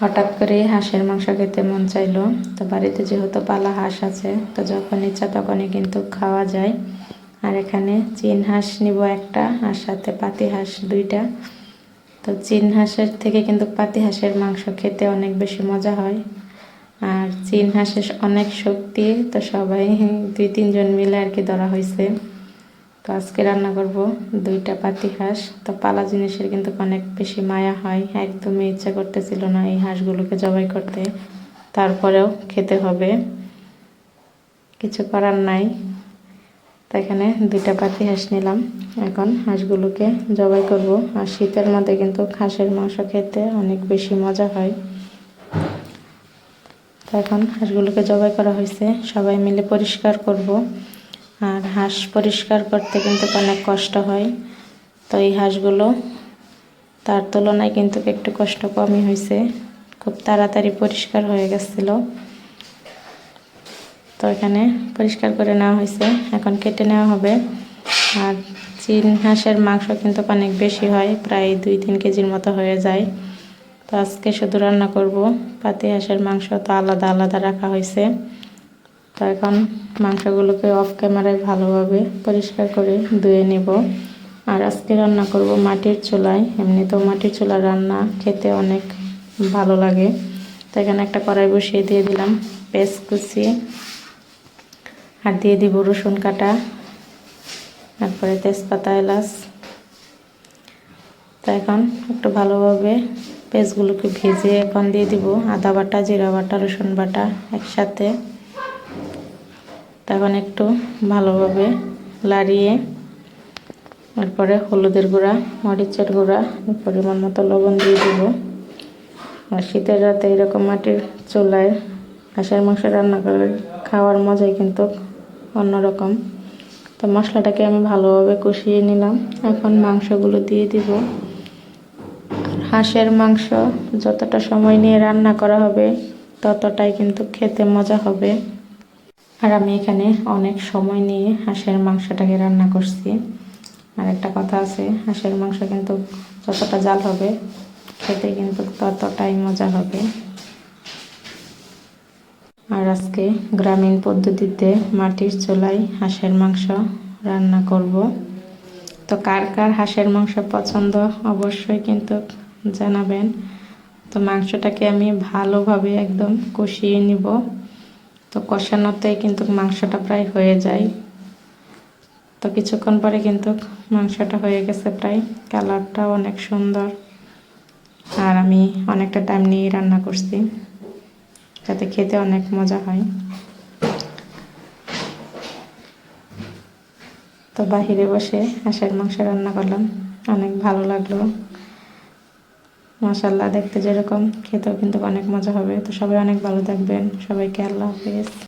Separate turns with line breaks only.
হঠাৎ করে হাঁসের মাংস খেতে মন চাইলো। তো বাড়িতে যেহেতু পালা হাঁস আছে, তো যখন ইচ্ছা তখনই কিন্তু খাওয়া যায়। আর এখানে চিন হাঁস নিব একটা, আর সাথে পাতি হাঁস দুইটা। তো চীন হাঁসের থেকে কিন্তু পাতি হাঁসের মাংস খেতে অনেক বেশি মজা হয়। আর চীন হাঁসের অনেক শক্তি, তো সবাই দুই তিনজন মিলে আর কি ধরা হয়েছে আজকে রান্না করব দুইটা পাতি হাঁস। তো পালা জিনিসের কিন্তু অনেক বেশি মায়া হয়। একদমই ইচ্ছা করতেছিল না এই হাঁসগুলোকে জবাই করতে। তারপরেও খেতে হবে। কিছু করার নাই। তো এখানে দুইটা পাতি হাঁস নিলাম। এখন হাঁসগুলোকে জবাই করব। আর শীতের মধ্যে কিন্তু হাঁসের মাংস খেতে অনেক বেশি মজা হয়। তো এখন হাঁসগুলোকে জবাই করা হয়েছে। সবাই মিলে পরিষ্কার করব। আর হাঁস পরিষ্কার করতে কিন্তু অনেক কষ্ট হয়। তো এই হাঁসগুলো তার তুলনায় কিন্তু একটু কষ্ট কমই হয়েছে। খুব তাড়াতাড়ি পরিষ্কার হয়ে গেছিল। তো এখানে পরিষ্কার করে নেওয়া হয়েছে। এখন কেটে নেওয়া হবে। আর চীন হাঁসের মাংস কিন্তু অনেক বেশি হয়, প্রায় দুই তিন কেজির মতো হয়ে যায়। তো আজকে শুধু রান্না করব। পাতি হাঁসের মাংস তো আলাদা আলাদা রাখা হয়েছে। তো এখন মাংসগুলোকে অফ ক্যামেরায় ভালোভাবে পরিষ্কার করে ধুয়ে নেব। আর আজকে রান্না করব মাটির চুলায়। এমনিতেও মাটির চুলার রান্না খেতে অনেক ভালো লাগে। তো এখানে একটা কড়াই বসিয়ে দিয়ে দিলাম পেঁয়াজ কুচি। আর দিয়ে দিব রসুন কাটা। তারপরে তেজপাতা এলাচ। তো এখন একটু ভালোভাবে পেঁয়াজগুলোকে ভেজে এখন দিয়ে দিব আদা বাটা, জিরা বাটা, রসুন বাটা একসাথে। তখন একটু ভালোভাবে লাড়িয়ে তারপরে হলুদের গুঁড়া, মরিচের গুঁড়া, পরিমাণ মতো লবণ দিয়ে দিব। আর শীতের রাতে এরকম মাটির চুলায় হাঁসের মাংস রান্না করে খাওয়ার মজাই কিন্তু অন্যরকম। তো মশলাটাকে আমি ভালোভাবে কষিয়ে নিলাম। এখন মাংসগুলো দিয়ে দিব। হাঁসের মাংস যতটা সময় নিয়ে রান্না করা হবে, ততটাই কিন্তু খেতে মজা হবে। আর আমি এখানে অনেক সময় নিয়ে হাঁসের মাংসটাকে রান্না করছি। আর একটা কথা আছে, হাঁসের মাংস কিন্তু যতটা জাল হবে, খেতে কিন্তু ততটাই মজা হবে। আর আজকে গ্রামীণ পদ্ধতিতে মাটির চুলায় হাঁসের মাংস রান্না করব। তো কার কার হাঁসের মাংস পছন্দ অবশ্যই কিন্তু জানাবেন। তো মাংসটাকে আমি ভালোভাবে একদম কষিয়ে নিব। তো কষানোতেই কিন্তু মাংসটা প্রায় হয়ে যায়। তো কিছুক্ষণ পরে কিন্তু মাংসটা হয়ে গেছে প্রায়। কালারটাও অনেক সুন্দর। আর আমি অনেকটা টাইম নিয়ে রান্না করছি, যাতে খেতে অনেক মজা হয়। তো বাহিরে বসে হাঁসের মাংস রান্না করলাম। অনেক ভালো লাগল। মাসাল্লাহ দেখতে যেরকম, খেতেও কিন্তু অনেক মজা হবে। তো সবাই অনেক ভালো থাকবেন। সবাইকে আল্লাহ হাফিজ।